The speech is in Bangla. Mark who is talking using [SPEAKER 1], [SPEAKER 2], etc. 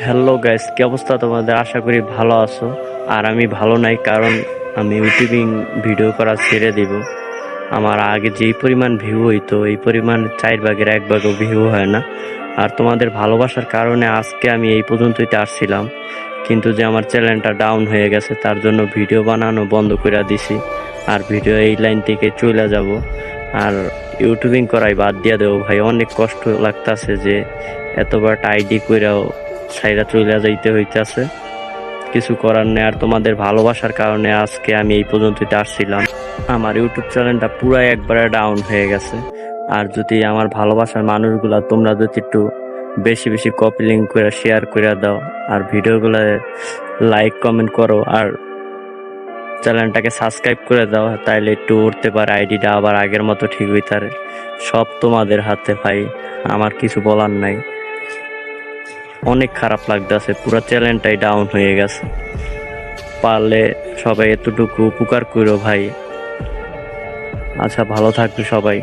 [SPEAKER 1] হ্যালো গাইস, কি অবস্থা তোমাদের? আশা করি ভালো আছো। আর আমি ভালো নাই, কারণ আমি ইউটিউবিং ভিডিও করা ছেড়ে দিব। আমার আগে যেই পরিমাণ ভিউ হইতো, এই পরিমাণ চার ভাগের এক ভাগও ভিউ হয় না। আর তোমাদের ভালোবাসার কারণে আজকে আমি এই পর্যন্তই আসছিলাম। কিন্তু যে আমার চ্যানেলটা ডাউন হয়ে গেছে, তার জন্য ভিডিও বানানো বন্ধ করে দিছি। আর ভিডিও এই লাইন থেকে চলে যাব। আর ইউটিউবিং করাই বাদ দিয়ে দেবো ভাই, অনেক কষ্ট লাগতাছে যে এতবার আইডি কইরাও সাইরা চলে যাইতে হইতাছে। কিছু করার নেই আর তোমাদের ভালোবাসার কারণে আজকে আমি এই পর্যন্তই আসছিলাম। আমার ইউটিউব চ্যানেলটা পুরাই একবারে ডাউন হয়ে গেছে। আর যদি আমার ভালোবাসার মানুষগুলা তোমরা যদি একটু বেশি বেশি কপি লিঙ্ক করে শেয়ার করে দাও, আর ভিডিওগুলো লাইক কমেন্ট করো, আর চ্যানেলটাকে সাবস্ক্রাইব করে দাও, তাইলে একটু উঠতে পারে, আইডিটা আবার আগের মতো ঠিক হইতারে সব তোমাদের হাতে ভাই, আমার কিছু বলার নাই। অনেক খারাপ লাগতেছে, পুরো চ্যানেলটাই ডাউন হয়ে গেছে। পারলে সবাই এতটুকু উপকার করো ভাই। আচ্ছা ভালো থাকবে সবাই।